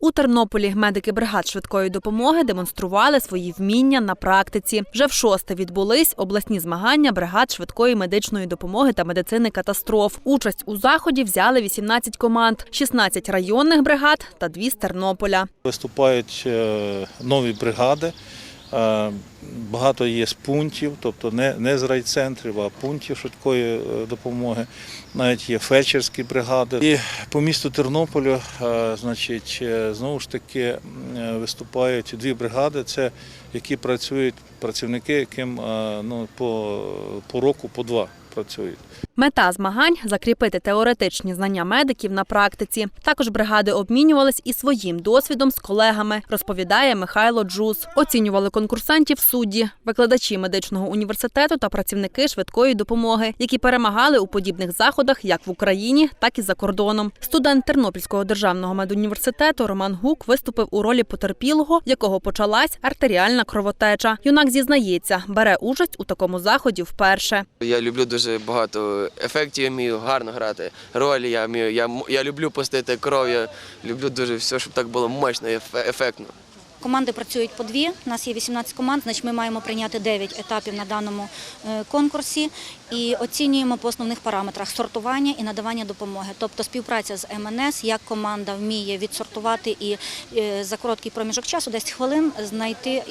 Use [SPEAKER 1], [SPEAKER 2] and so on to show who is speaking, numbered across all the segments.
[SPEAKER 1] У Тернополі медики бригад швидкої допомоги демонстрували свої вміння на практиці. Вже в шосте відбулись обласні змагання бригад швидкої медичної допомоги та медицини катастроф. Участь у заході взяли 18 команд, 16 районних бригад та дві з Тернополя.
[SPEAKER 2] Виступають е, нові бригади. Багато є з пунктів, тобто не, не з райцентрів, а пунктів швидкої е, допомоги. Навіть є фельдшерські бригади. І по місту Тернополю, е, значить, е, знову ж таки виступають дві бригади. Це які працюють працівники, яким ну, по, по року по два працюють.
[SPEAKER 1] Мета змагань закріпити теоретичні знання медиків на практиці. Також бригади обмінювались і своїм досвідом з колегами, розповідає Михайло Джус. Оцінювали конкурсантів судді, викладачі медичного університету та працівники швидкої допомоги, які перемагали у подібних заходах як в Україні, так і за кордоном. Студент Тернопільського державного медуніверситету Роман Гук виступив у ролі потерпілого, якого почалась артеріальна кровотеча. Юнак зізнається, бере участь у такому заході вперше.
[SPEAKER 3] Я люблю дуже багато ефектів, я вмію гарно грати ролі, я вмію, я, я люблю пустити кров, я люблю дуже все, щоб так було мощно і ефектно.
[SPEAKER 4] Команди працюють по дві. У нас є 18 команд, значить ми маємо прийняти 9 етапів на даному е, конкурсі і оцінюємо по основних параметрах сортування і надавання допомоги. Тобто співпраця з МНС, як команда вміє відсортувати і е, за короткий проміжок часу, 10 хвилин, знайти.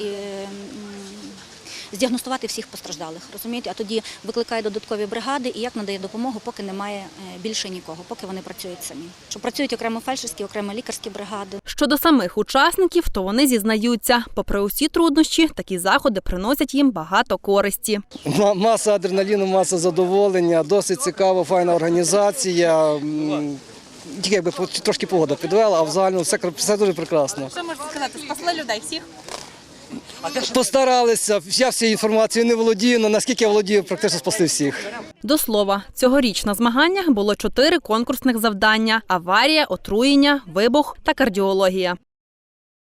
[SPEAKER 4] Здіагностувати всіх постраждалих, розумієте? А тоді викликає додаткові бригади і як надає допомогу, поки немає е, більше нікого, поки вони працюють самі. Що працюють окремо фельдшерські, окремо лікарські бригади.
[SPEAKER 1] Щодо самих учасників, то вони зізнаються, попри усі труднощі, такі заходи приносять їм багато користі.
[SPEAKER 5] Ма- Маса адреналіну, маса задоволення, досить цікава, файна організація. Тільки якби по- трошки погода підвела, а в загальному все, кр- все дуже прекрасно.
[SPEAKER 6] Що можете сказати? Спасли людей всіх?
[SPEAKER 5] Постаралися, я всією інформацією не володію, але наскільки я володію, практично спасли всіх.
[SPEAKER 1] До слова, цьогоріч на змаганнях було чотири конкурсних завдання: аварія, отруєння, вибух та кардіологія.